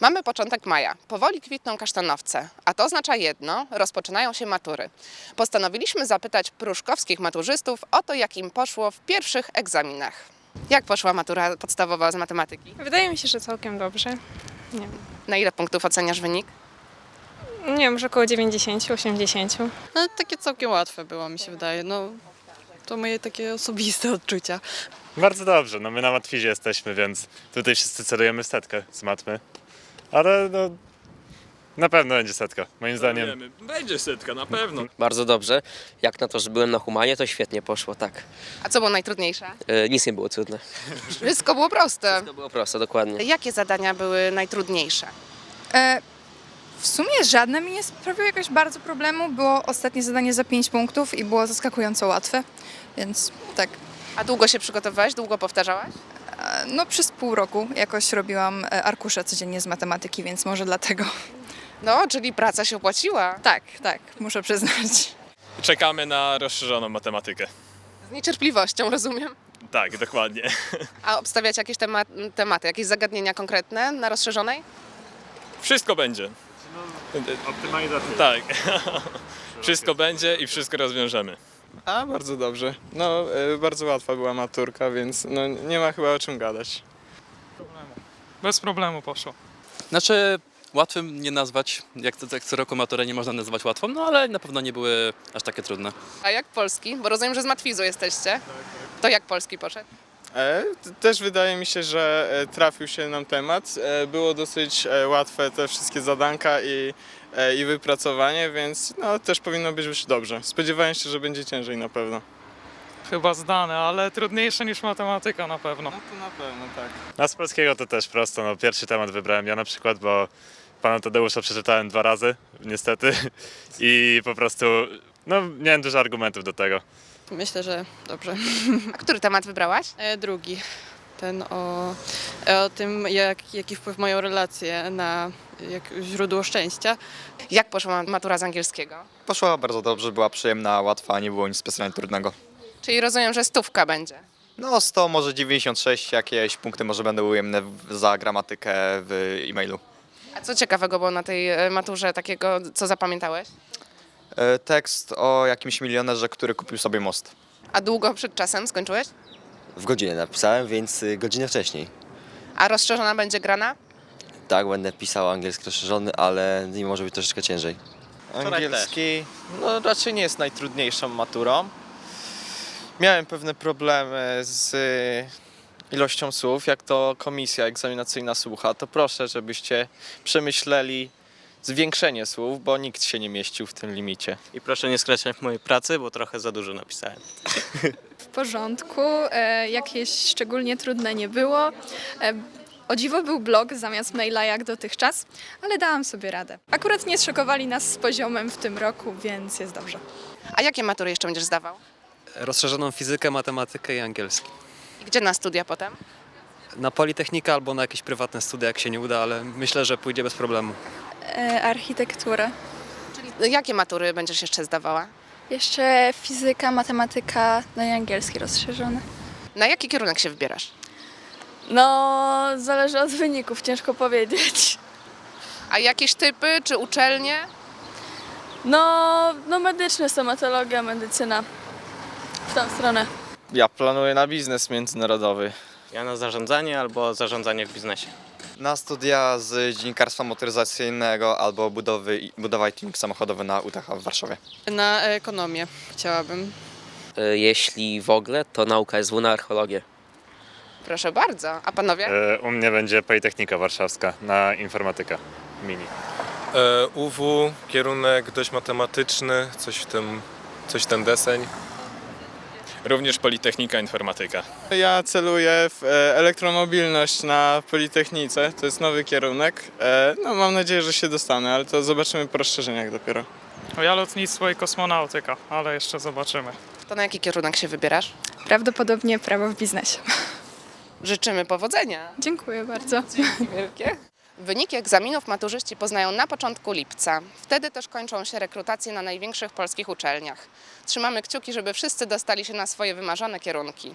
Mamy początek maja. Powoli kwitną kasztanowce, a to oznacza jedno, rozpoczynają się matury. Postanowiliśmy zapytać pruszkowskich maturzystów o to, jak im poszło w pierwszych egzaminach. Jak poszła matura podstawowa z matematyki? Wydaje mi się, że całkiem dobrze. Nie wiem. Na ile punktów oceniasz wynik? Nie wiem, może około 90, 80. No takie całkiem łatwe było, mi się wydaje. No, to moje takie osobiste odczucia. Bardzo dobrze, no my na matwizie jesteśmy, więc tutaj wszyscy celujemy w setkę z matmy. Ale no, na pewno będzie setka, moim zdaniem. Wiemy. Będzie setka, na pewno. Bardzo dobrze. Jak na to, że byłem na humanie, to świetnie poszło, tak. A co było najtrudniejsze? E, nic nie było trudne. Wszystko było proste. To było proste, dokładnie. Jakie zadania były najtrudniejsze? E, w sumie żadne mi nie sprawiło jakoś bardzo problemu. Było ostatnie zadanie za 5 punktów i było zaskakująco łatwe, więc tak. A długo się przygotowywałeś? Długo powtarzałaś? No przez pół roku jakoś robiłam e, arkusze codziennie z matematyki, więc może dlatego. No, czyli praca się opłaciła. Tak, tak, muszę przyznać. Czekamy na rozszerzoną matematykę. Z niecierpliwością, rozumiem. Tak, dokładnie. A obstawiać jakieś tema tematy, jakieś zagadnienia konkretne na rozszerzonej? Wszystko będzie. Optymalizacja. Tak. Wszystko będzie i wszystko rozwiążemy. A, bardzo dobrze. No, e, bardzo łatwa była maturka, więc no, nie ma chyba o czym gadać. Bez problemu poszło. Znaczy, łatwym nie nazwać, jak, co- jak co roku maturę nie można nazywać łatwą, no ale na pewno nie były aż takie trudne. A jak polski? Bo rozumiem, że z matwizu jesteście. To jak polski poszedł? E, też wydaje mi się, że e, trafił się nam temat. E, było dosyć łatwe te wszystkie zadanka i, i wypracowanie, więc no, też powinno być już dobrze. Spodziewałem się, że będzie ciężej na pewno. Chyba zdane, ale trudniejsze niż matematyka na pewno. No to na pewno, tak. A z polskiego to też prosto, no pierwszy temat wybrałem ja na przykład, bo pana Tadeusza przeczytałem dwa razy, niestety. I po prostu, no miałem dużo argumentów do tego. Myślę, że dobrze. A który temat wybrałaś? E, drugi, ten o, e, o tym, jak, jaki wpływ mają relacje na jak, źródło szczęścia. Jak poszła matura z angielskiego? Poszła bardzo dobrze, była przyjemna, łatwa, nie było nic specjalnie trudnego. Czyli rozumiem, że stówka będzie. No 100, może 96, jakieś punkty może będą ujemne za gramatykę w e-mailu. A co ciekawego było na tej e, maturze takiego, co zapamiętałeś? E, Tekst o jakimś milionerze, który kupił sobie most. A długo przed czasem skończyłeś? W godzinę napisałem, więc y, godzinę wcześniej. A rozszerzona będzie grana? Tak, będę pisał angielski rozszerzony, ale nie może być troszeczkę ciężej. Angielski no, raczej nie jest najtrudniejszą maturą. Miałem pewne problemy z y, ilością słów. Jak to komisja egzaminacyjna słucha, to proszę, żebyście przemyśleli zwiększenie słów, bo nikt się nie mieścił w tym limicie. I proszę nie skracać mojej pracy, bo trochę za dużo napisałem. W porządku, e, jakieś szczególnie trudne nie było. E, o dziwo był blog zamiast maila jak dotychczas, ale dałam sobie radę. Akurat nie zszokowali nas z poziomem w tym roku, więc jest dobrze. A jakie matury jeszcze będziesz zdawał? Rozszerzoną fizykę, matematykę i angielski. I gdzie na studia potem? Na Politechnikę albo na jakieś prywatne studia, jak się nie uda, ale myślę, że pójdzie bez problemu. E, architektura. Czyli jakie matury będziesz jeszcze zdawała? Jeszcze fizyka, matematyka, no i angielski rozszerzony. Na jaki kierunek się wybierasz? No, zależy od wyników, ciężko powiedzieć. A jakieś typy czy uczelnie? No, no medyczne, stomatologia, medycyna. W tą stronę. Ja planuję na biznes międzynarodowy. Ja na zarządzanie albo zarządzanie w biznesie. Na studia z dziennikarstwa motoryzacyjnego albo budowy, budowa i tuning samochodowy na UTH w Warszawie. Na ekonomię chciałabym. E, jeśli w ogóle, to nauka SW na archeologię. Proszę bardzo. A panowie? E, U mnie będzie Politechnika Warszawska na informatykę mini. E, UW, kierunek dość matematyczny, coś w tym, coś w ten deseń. Również Politechnika Informatyka. Ja celuję w e, elektromobilność na Politechnice, to jest nowy kierunek. E, no mam nadzieję, że się dostanę, ale to zobaczymy po rozszerzeniach dopiero. No ja lotnictwo i kosmonautyka, ale jeszcze zobaczymy. To na jaki kierunek się wybierasz? Prawdopodobnie prawo w biznesie. Życzymy powodzenia. Dziękuję bardzo. Wielkie. Wyniki egzaminów maturzyści poznają na początku lipca. Wtedy też kończą się rekrutacje na największych polskich uczelniach. Trzymamy kciuki, żeby wszyscy dostali się na swoje wymarzone kierunki.